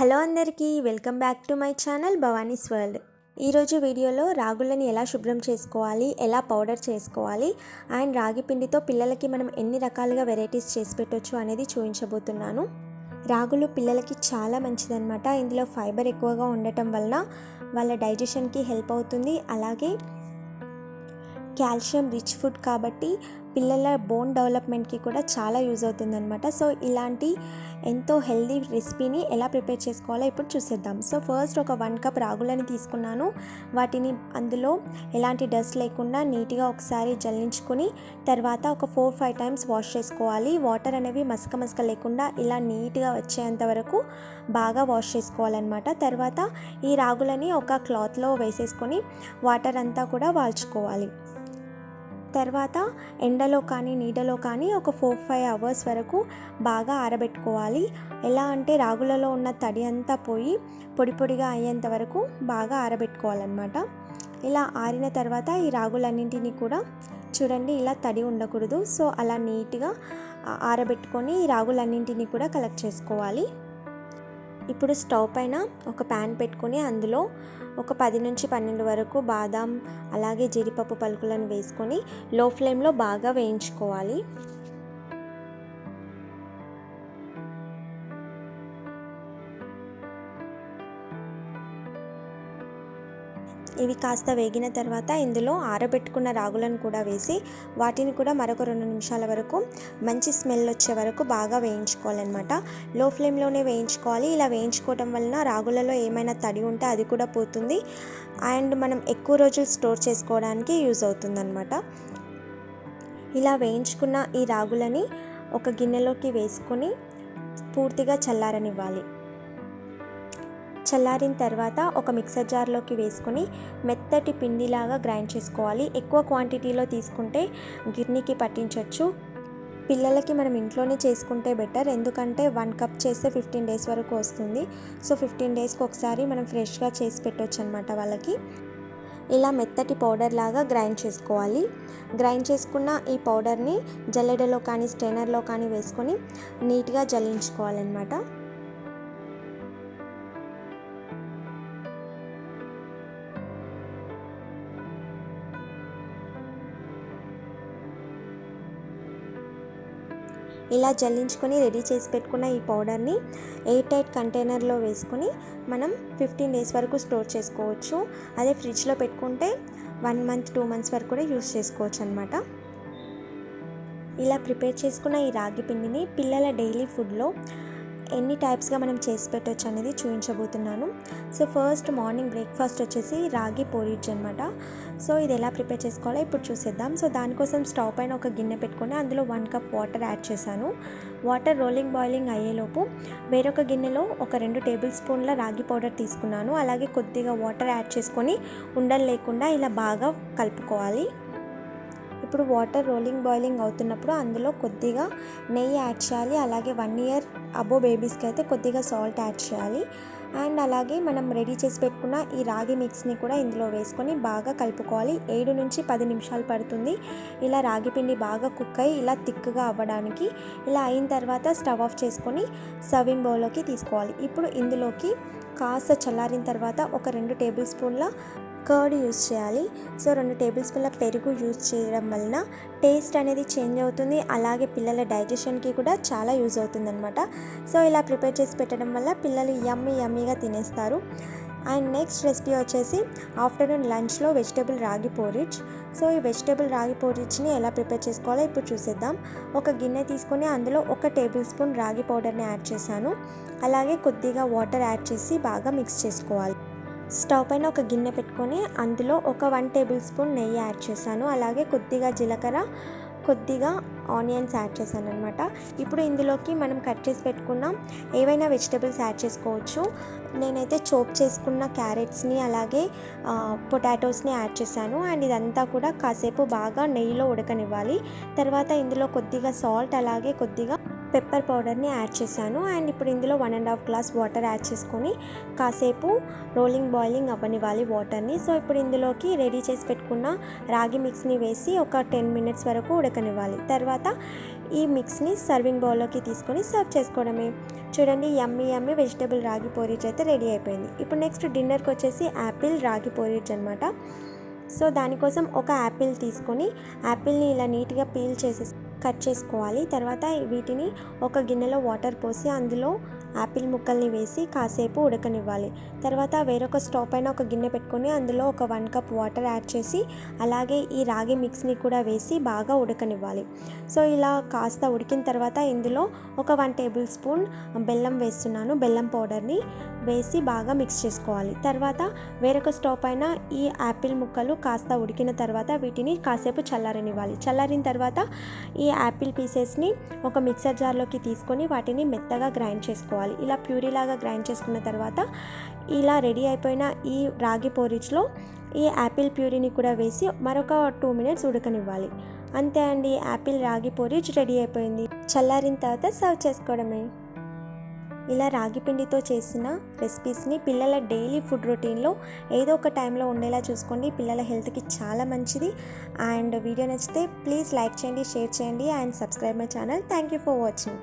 Hello అందరికీ welcome back to my channel Bhavani's world. ఈరోజు వీడియోలో రాగులని ఎలా శుభ్రం చేసుకోవాలి ఎలా పౌడర్ చేసుకోవాలి అండ్ రాగి పిండితో పిల్లలకి మనం ఎన్ని రకాలుగా వెరైటీస్ చేసి పెట్టొచ్చు అనేది చూపించబోతున్నాను. రాగులు పిల్లలకి చాలా మంచిదన్నమాట. ఇందులో ఫైబర్ ఎక్కువగా ఉండటం వలన వాళ్ళ డైజెషన్కి హెల్ప్ అవుతుంది. అలాగే కాల్షియం రిచ్ ఫుడ్ కాబట్టి పిల్లల బోన్ డెవలప్మెంట్కి కూడా చాలా యూజ్ అవుతుందనమాట సో ఇలాంటి ఎంతో హెల్దీ రెసిపీని ఎలా ప్రిపేర్ చేసుకోవాలో ఇప్పుడు చూసేద్దాం. సో ఫస్ట్ ఒక వన్ కప్ రాగులని తీసుకున్నాను. వాటిని అందులో ఎలాంటి డస్ట్ లేకుండా నీట్గా ఒకసారి జల్లించుకొని తర్వాత ఒక ఫోర్ ఫైవ్ టైమ్స్ వాష్ చేసుకోవాలి. వాటర్ అనేవి మసక మసక లేకుండా ఇలా నీట్గా వచ్చేంత వరకు బాగా వాష్ చేసుకోవాలన్నమాట. తర్వాత ఈ రాగులని ఒక క్లాత్లో వేసేసుకొని వాటర్ అంతా కూడా వాల్చుకోవాలి. తర్వాత ఎండలో కానీ నీడలో కానీ ఒక ఫోర్ ఫైవ్ అవర్స్ వరకు బాగా ఆరబెట్టుకోవాలి. ఎలా అంటే రాగులలో ఉన్న తడి అంతా పోయి పొడి పొడిగా అయ్యేంత వరకు బాగా ఆరబెట్టుకోవాలన్నమాట. ఇలా ఆరిన తర్వాత ఈ రాగులన్నింటినీ కూడా చూడండి ఇలా తడి ఉండకూడదు. సో అలా నీట్గా ఆరబెట్టుకొని ఈ రాగులన్నింటినీ కూడా కలెక్ట్ చేసుకోవాలి. ఇప్పుడు స్టవ్ పైన ఒక ప్యాన్ పెట్టుకొని అందులో ఒక పది నుంచి పన్నెండు వరకు బాదాం అలాగే జీడిపప్పు పలుకులను వేసుకొని లో ఫ్లేమ్లో బాగా వేయించుకోవాలి. ఇవి కాస్త వేగిన తర్వాత ఇందులో ఆరబెట్టుకున్న రాగులను కూడా వేసి వాటిని కూడా మరొక రెండు నిమిషాల వరకు మంచి స్మెల్ వచ్చే వరకు బాగా వేయించుకోవాలన్నమాట. లో ఫ్లేమ్లోనే వేయించుకోవాలి. ఇలా వేయించుకోవటం వలన రాగులలో ఏమైనా తడి ఉంటే అది కూడా పోతుంది. అండ్ మనం ఎక్కువ రోజులు స్టోర్ చేసుకోవడానికి యూజ్ అవుతుందన్నమాట. ఇలా వేయించుకున్న ఈ రాగులని ఒక గిన్నెలోకి వేసుకొని పూర్తిగా చల్లారనివ్వాలి. చల్లారిన తర్వాత ఒక మిక్సర్ జార్లోకి వేసుకొని మెత్తటి పిండిలాగా గ్రైండ్ చేసుకోవాలి. ఎక్కువ క్వాంటిటీలో తీసుకుంటే గిర్నీకి పట్టించవచ్చు పిల్లలకి మనం ఇంట్లోనే చేసుకుంటే బెటర్. ఎందుకంటే వన్ కప్ చేస్తే ఫిఫ్టీన్ డేస్ వరకు వస్తుంది. సో ఫిఫ్టీన్ డేస్కి ఒకసారి మనం ఫ్రెష్గా చేసి పెట్టవచ్చు అనమాట వాళ్ళకి. ఇలా మెత్తటి పౌడర్ లాగా గ్రైండ్ చేసుకోవాలి. గ్రైండ్ చేసుకున్న ఈ పౌడర్ని జల్లెడలో కానీ స్టెయినర్లో కానీ వేసుకొని నీట్గా జల్లించుకోవాలన్నమాట. ఇలా జల్లించుకొని రెడీ చేసి పెట్టుకున్న ఈ పౌడర్ని ఎయిర్ టైట్ కంటైనర్లో వేసుకొని మనం ఫిఫ్టీన్ డేస్ వరకు స్టోర్ చేసుకోవచ్చు. అదే ఫ్రిడ్జ్లో పెట్టుకుంటే వన్ మంత్ టూ మంత్స్ వరకు కూడా యూస్ చేసుకోవచ్చు అనమాట ఇలా ప్రిపేర్ చేసుకున్న ఈ రాగి పిండిని పిల్లల డైలీ ఫుడ్లో ఎన్ని టైప్స్గా మనం చేసి పెట్టవచ్చు అనేది చూపించబోతున్నాను సో ఫస్ట్ మార్నింగ్ బ్రేక్ఫాస్ట్ వచ్చేసి రాగి పోరిడ్జ్ అనమాట సో ఇది ఎలా ప్రిపేర్ చేసుకోవాలో ఇప్పుడు చూసేద్దాం. సో దానికోసం స్టవ్ పైన ఒక గిన్నె పెట్టుకొని అందులో వన్ కప్ వాటర్ యాడ్ చేశాను. వాటర్ రోలింగ్ బాయిలింగ్ అయ్యేలోపు వేరొక గిన్నెలో ఒక రెండు టేబుల్ స్పూన్ల రాగి పౌడర్ తీసుకున్నాను. అలాగే కొద్దిగా వాటర్ యాడ్ చేసుకొని ఉండలు లేకుండా ఇలా బాగా కలుపుకోవాలి. ఇప్పుడు వాటర్ రోలింగ్ బాయిలింగ్ అవుతున్నప్పుడు అందులో కొద్దిగా నెయ్యి యాడ్ చేయాలి. అలాగే వన్ ఇయర్ అబో బేబీస్కి అయితే కొద్దిగా సాల్ట్ యాడ్ చేయాలి. అండ్ అలాగే మనం రెడీ చేసి పెట్టుకున్న ఈ రాగి మిక్స్ని కూడా ఇందులో వేసుకొని బాగా కలుపుకోవాలి. ఏడు నుంచి పది నిమిషాలు పడుతుంది. ఇలా రాగి పిండి బాగా కుక్ అయ్యి ఇలా థిక్గా అవ్వడానికి ఇలా అయిన తర్వాత స్టవ్ ఆఫ్ చేసుకొని సర్వింగ్ బౌల్లోకి తీసుకోవాలి. ఇప్పుడు ఇందులోకి కాస్త చల్లారిన తర్వాత ఒక రెండు టేబుల్ స్పూన్ల కర్డ్ యూస్ చేయాలి. సో రెండు టేబుల్ స్పూన్ల పెరుగు యూజ్ చేయడం వలన టేస్ట్ అనేది చేంజ్ అవుతుంది. అలాగే పిల్లల డైజెషన్కి కూడా చాలా యూజ్ అవుతుందన్నమాట. సో ఇలా ప్రిపేర్ చేసి పెట్టడం వల్ల పిల్లలు యమ్మీ యమ్మీగా తినేస్తారు. అండ్ నెక్స్ట్ రెసిపీ వచ్చేసి ఆఫ్టర్నూన్ లంచ్లో వెజిటేబుల్ రాగి పోరిచ్. సో ఈ వెజిటేబుల్ రాగి పోరిచ్ని ఎలా ప్రిపేర్ చేసుకోవాలో ఇప్పుడు చూసేద్దాం. ఒక గిన్నె తీసుకొని అందులో ఒక టేబుల్ స్పూన్ రాగి పౌడర్ని యాడ్ చేశాను. అలాగే కొద్దిగా వాటర్ యాడ్ చేసి బాగా మిక్స్ చేసుకోవాలి. స్టవ్ పైన ఒక గిన్నె పెట్టుకొని అందులో ఒక వన్ టేబుల్ స్పూన్ నెయ్యి యాడ్ చేశాను. అలాగే కొద్దిగా జీలకర్ర కొద్దిగా ఆనియన్స్ యాడ్ చేశాను అనమాట ఇప్పుడు ఇందులోకి మనం కట్ చేసి పెట్టుకున్న ఏవైనా వెజిటేబుల్స్ యాడ్ చేసుకోవచ్చు. నేనైతే చోప్ చేసుకున్న క్యారెట్స్ని అలాగే పొటాటోస్ని యాడ్ చేశాను. అండ్ ఇదంతా కూడా కాసేపు బాగా నెయ్యిలో ఉడకనివ్వాలి. తర్వాత ఇందులో కొద్దిగా సాల్ట్ అలాగే కొద్దిగా పెప్పర్ పౌడర్ని యాడ్ చేశాను. అండ్ ఇప్పుడు ఇందులో one and half glass water add చేసుకొని కాసేపు రోలింగ్ బాయిలింగ్ అవ్వనివ్వాలి వాటర్ని. సో ఇప్పుడు ఇందులోకి రెడీ చేసి పెట్టుకున్న రాగి మిక్స్ని వేసి ఒక టెన్ మినిట్స్ వరకు ఉడకనివ్వాలి. తర్వాత ఈ మిక్స్ని సర్వింగ్ బౌల్లోకి తీసుకొని సర్వ్ చేసుకోవడమే. చూడండి యమ్మీ యమ్మీ వెజిటేబుల్ రాగి పోరీజ్ అయితే రెడీ అయిపోయింది. ఇప్పుడు నెక్స్ట్ డిన్నర్కి వచ్చేసి యాపిల్ రాగి పోరీజ్ అనమాట సో దానికోసం ఒక యాపిల్ తీసుకొని యాపిల్ని ఇలా నీట్గా పీల్ చేసే కట్ చేసుకోవాలి. తర్వాత వీటిని ఒక గిన్నెలో వాటర్ పోసి అందులో యాపిల్ ముక్కల్ని వేసి కాసేపు ఉడకనివ్వాలి. తర్వాత వేరొక స్టవ్ పైన ఒక గిన్నె పెట్టుకొని అందులో ఒక వన్ కప్ వాటర్ యాడ్ చేసి అలాగే ఈ రాగి మిక్స్ని కూడా వేసి బాగా ఉడకనివ్వాలి. సో ఇలా కాస్త ఉడికిన తర్వాత ఇందులో ఒక వన్ టేబుల్ స్పూన్ బెల్లం వేస్తున్నాను. బెల్లం పౌడర్ని వేసి బాగా మిక్స్ చేసుకోవాలి. తర్వాత వేరొక స్టవ్ పైన ఈ యాపిల్ ముక్కలు కాస్త ఉడికిన తర్వాత వీటిని కాసేపు చల్లారనివ్వాలి. చల్లారిన తర్వాత ఈ యాపిల్ పీసెస్ని ఒక మిక్సర్ జార్లోకి తీసుకొని వాటిని మెత్తగా గ్రైండ్ చేసుకోవాలి. ఇలా ప్యూరీ లాగా గ్రైండ్ చేసుకున్న తర్వాత ఇలా రెడీ అయిపోయిన ఈ రాగి పోరిచ్లో ఈ యాపిల్ ప్యూరీని కూడా వేసి మరొక టూ మినిట్స్ ఉడకనివ్వాలి. అంతే అండి యాపిల్ రాగి పోరిచ్ రెడీ అయిపోయింది. చల్లారిన తర్వాత సర్వ్ చేసుకోవడమే. ఇలా రాగి పిండితో చేసిన రెసిపీస్ని పిల్లల డైలీ ఫుడ్ రొటీన్లో ఏదో ఒక టైంలో ఉండేలా చూసుకోండి. పిల్లల హెల్త్కి చాలా మంచిది. అండ్ వీడియో నచ్చితే ప్లీజ్ లైక్ చేయండి షేర్ చేయండి and subscribe my channel thank you for watching